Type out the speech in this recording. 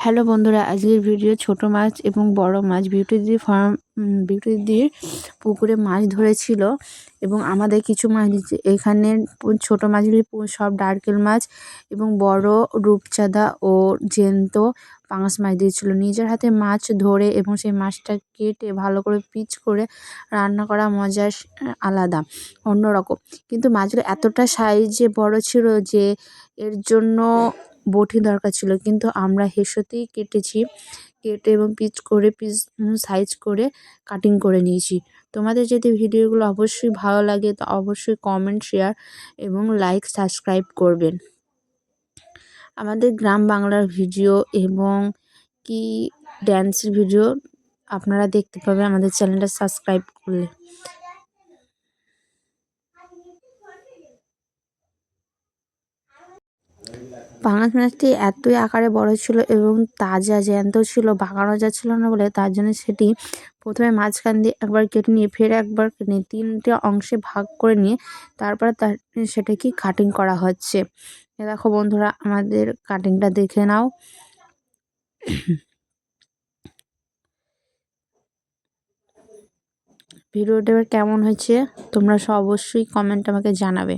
Hello বন্ধুরা, আজকের video ছোট মাছ এবং বড় মাছ। বিউটি দি ফার্ম বিউটি দির পুকুরে মাছ ধরেছিল এবং আমাদের কিছু মাছ দিচ্ছে এখানে ছোট মাছগুলি সব ডার্কেল মাছ এবং বড় রূপচাঁদা ও জেন্ত পাঙাশ মাছ দিয়েছিল। নিজের হাতে মাছ ধরে এবং সেই মাছটা কেটে ভালো করে পিচ করে রান্না করা মজা আলাদা, অন্যরকম। কিন্তু মাছগুলো এতটা সাইজে বড় ছিল যে এর জন্য বটি দরকার ছিল। কিন্তু আমরা হেসোতেই কেটেছি, কেটে এবং পিচ করে পিস সাইজ করে কাটিং করে নিয়েছি। তোমাদের যদি ভিডিওগুলো অবশ্যই ভালো লাগে, তো অবশ্যই কমেন্ট শেয়ার এবং লাইক সাবস্ক্রাইব করবেন। আমাদের গ্রাম বাংলার ভিডিও এবং কি ড্যান্সের ভিডিও আপনারা দেখতে পাবেন আমাদের চ্যানেলটা সাবস্ক্রাইব করলে। পাঙাশ মাছটি এতই আকারে বড় ছিল এবং তাজা, জ্যান্ত ছিল বাগানো যাচ্ছিল না বলে তার জন্য সেটি প্রথমে মাঝখান দিয়ে একবার কেটে নিয়ে, ফের একবার কেটে নিয়ে, তিনটে অংশে ভাগ করে নিয়ে তারপরে তার সেটাকে কাটিং করা হচ্ছে। দেখো বন্ধুরা, আমাদের কাটিংটা দেখে নাও। ভিডিওটা কেমন হয়েছে তোমরা সব অবশ্যই কমেন্ট আমাকে জানাবে।